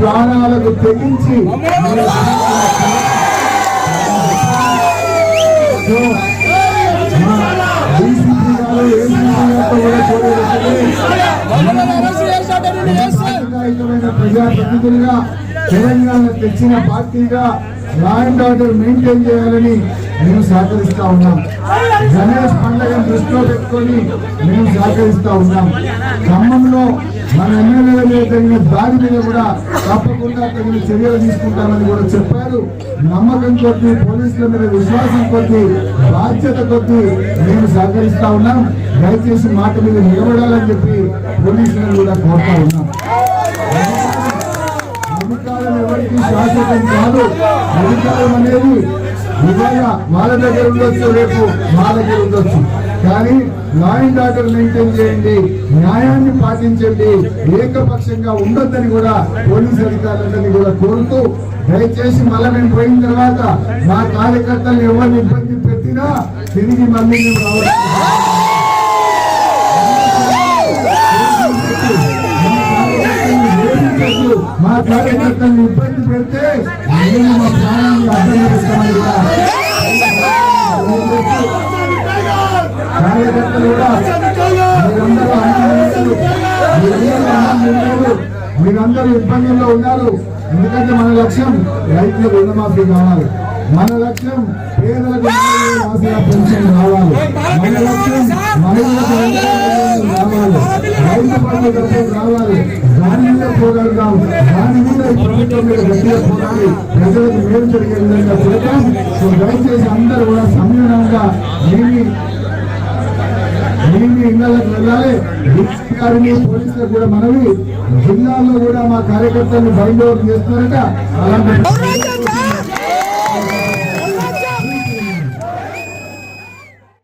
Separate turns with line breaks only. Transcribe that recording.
ప్రాణాలకు తెగించి ప్రజాప్రతినిధులుగా తెలంగాణ తెచ్చిన పార్టీగా లా అండ్ ఆర్డర్ మెయింటైన్ చేయాలని మేము సహకరిస్తా ఉన్నాం. గణేష్ పండుగను దృష్టిలో పెట్టుకొని మేము సహకరిస్తా ఉన్నాం. ఖమ్మంలో మన ఎమ్మెల్యేలు తగిన దారి మీద కూడా తప్పకుండా తగిన చర్యలు తీసుకుంటామని కూడా చెప్పారు. నమ్మకం కొద్ది పోలీసుల మీద విశ్వాసం కొద్ది బాధ్యత కొద్ది మేము సహకరిస్తా ఉన్నాం. దయచేసి మాట మీద నిలబడాలని చెప్పి పోలీసులను కూడా కోరుతా ఉన్నాం. అధికారం ఎవరికి శాశ్వతం కాదు. అధికారం అనేది ఇవాళ వాళ్ళ దగ్గర ఉండొచ్చు రేపు మా దగ్గర ఉండొచ్చు. కానీ లా అండ్ ఆర్డర్ మెయింటైన్ చేయండి న్యాయాన్ని పాటించండి ఏకపక్షంగా ఉండొద్దని కూడా పోలీస్ అధికారులందరినీ కూడా కోరుతూ దయచేసి మళ్ళీ మేము పోయిన తర్వాత మా కార్యకర్తలు ఎవరిని ఇబ్బంది పెట్టినా తిరిగి మళ్ళీ మేము మా కార్యకర్తలను ఇబ్బంది పెడితే మేము మా ప్రాణాన్ని అర్థం చేస్తామని కూడా మీరందరూ ఇబ్బందుల్లో ఉన్నారు. ఎందుకంటే మన లక్ష్యం రైతులకు రుణమాఫీ కావాలి. మన లక్ష్యం పేదలకు పెన్షన్ రావాలి మన లక్ష్యం మహిళలకు రంగాలు రావాలి రైతు బంధు డబ్బులు రావాలి దాని మీద పోరాడదాం. దాని మీద ఈ ప్రభుత్వం మీద గట్టిగా పోరాడి ప్రజలకు మేలు జరిగే విధంగా చేద్దాం సో దయచేసి అందరూ కూడా సంయమనంగా ఏమి మేము ఇళ్ళకు వెళ్ళాలి. డీసీ గారిని పోలీసులకు కూడా మనవి. జిల్లాలో కూడా మా కార్యకర్తలను బయలుదేరి చేస్తున్నారట. అలాంటి